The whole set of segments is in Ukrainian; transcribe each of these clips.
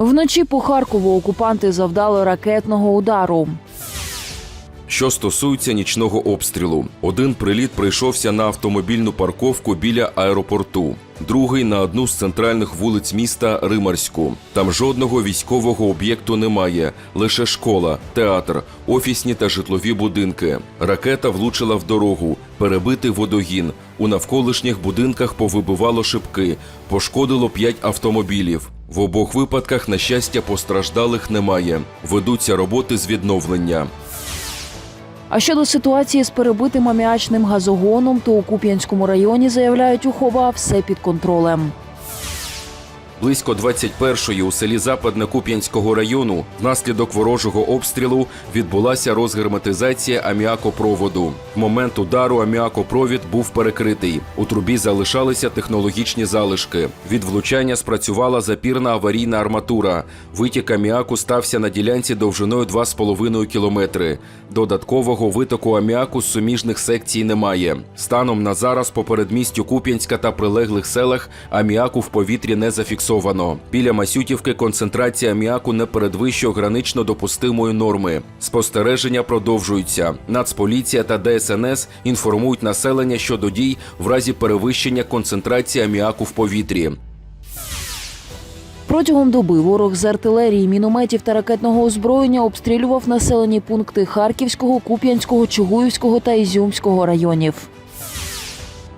Вночі по Харкову окупанти завдали ракетного удару. Що стосується нічного обстрілу, один приліт прийшовся на автомобільну парковку біля аеропорту, другий на одну з центральних вулиць міста Римарську. Там жодного військового об'єкту немає, лише школа, театр, офісні та житлові будинки. Ракета влучила в дорогу, перебитий водогін. У навколишніх будинках повибивало шибки, пошкодило п'ять автомобілів. В обох випадках, на щастя, постраждалих немає. Ведуться роботи з відновлення. А щодо ситуації з перебитим аміачним газогоном, то у Куп'янському районі заявляють у ХОВА все під контролем. Близько 21-ї у селі Западне Куп'янського району внаслідок ворожого обстрілу відбулася розгерметизація аміакопроводу. В момент удару аміакопровід був перекритий. У трубі залишалися технологічні залишки. Від влучання спрацювала запірна аварійна арматура. Витік аміаку стався на ділянці довжиною 2,5 кілометри. Додаткового витоку аміаку з суміжних секцій немає. Станом на зараз по передмістю Куп'янська та прилеглих селах аміаку в повітрі не зафіксовано. Біля Масютівки концентрація аміаку не передвищує гранично допустимої норми. Спостереження продовжуються. Нацполіція та ДСНС інформують населення щодо дій в разі перевищення концентрації аміаку в повітрі. Протягом доби ворог з артилерії, мінометів та ракетного озброєння обстрілював населені пункти Харківського, Куп'янського, Чугуївського та Ізюмського районів.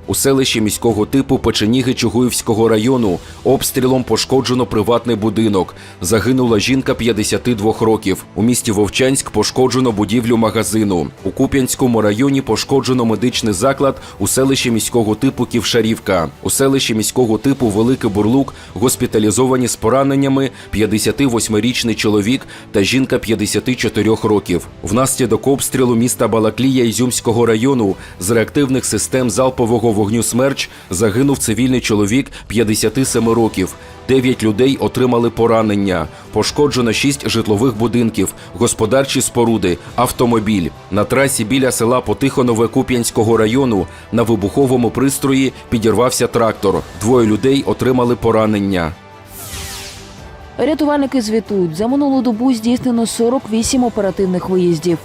У селищі міського типу Печеніги Чугуївського району обстрілом пошкоджено приватний будинок. Загинула жінка 52 років. У місті Вовчанськ пошкоджено будівлю магазину. У Куп'янському районі пошкоджено медичний заклад у селищі міського типу Ківшарівка. У селищі міського типу Великий Бурлук госпіталізовані з пораненнями 58-річний чоловік та жінка 54 років. Внаслідок обстрілу міста Балаклія Ізюмського району з реактивних систем залпового вогню «Смерч» загинув цивільний чоловік 57 років. Дев'ять людей отримали поранення. Пошкоджено шість житлових будинків, господарчі споруди, автомобіль. На трасі біля села Потихонове Куп'янського району на вибуховому пристрої підірвався трактор. Двоє людей отримали поранення. Рятувальники звітують, за минулу добу здійснено 48 оперативних виїздів.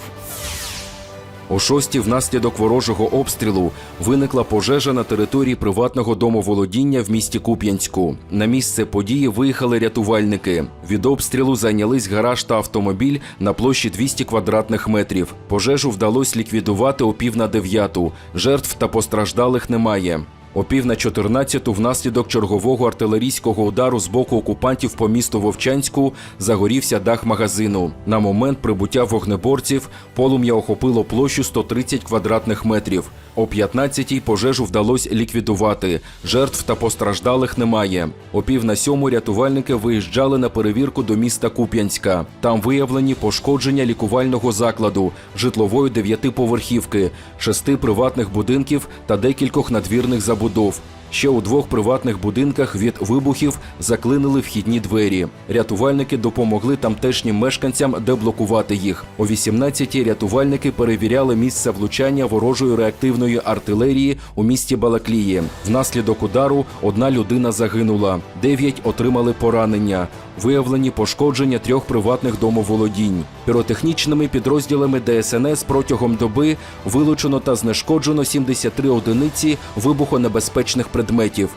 О шостій внаслідок ворожого обстрілу виникла пожежа на території приватного домоволодіння в місті Куп'янську. На місце події виїхали рятувальники. Від обстрілу зайнялись гараж та автомобіль на площі 200 квадратних метрів. Пожежу вдалося ліквідувати о пів на дев'яту. Жертв та постраждалих немає. О пів на 14 внаслідок чергового артилерійського удару з боку окупантів по місту Вовчанську загорівся дах магазину. На момент прибуття вогнеборців полум'я охопило площу 130 квадратних метрів. О 15-й пожежу вдалося ліквідувати. Жертв та постраждалих немає. О пів на сьому рятувальники виїжджали на перевірку до міста Куп'янська. Там виявлені пошкодження лікувального закладу, житлової дев'ятиповерхівки, шести приватних будинків та декількох надвірних забудов нових. Ще у двох приватних будинках від вибухів заклинили вхідні двері. Рятувальники допомогли тамтешнім мешканцям деблокувати їх. О 18-ті рятувальники перевіряли місце влучання ворожої реактивної артилерії у місті Балаклії. Внаслідок удару одна людина загинула, дев'ять отримали поранення. Виявлені пошкодження трьох приватних домоволодінь. Піротехнічними підрозділами ДСНС протягом доби вилучено та знешкоджено 73 одиниці вибухонебезпечних предметів.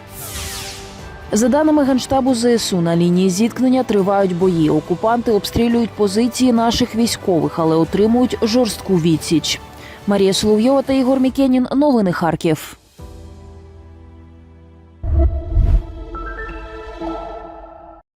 За даними Генштабу ЗСУ, на лінії зіткнення тривають бої. Окупанти обстрілюють позиції наших військових, але отримують жорстку відсіч. Марія Соловйова та Ігор Мікенін. Новини Харків.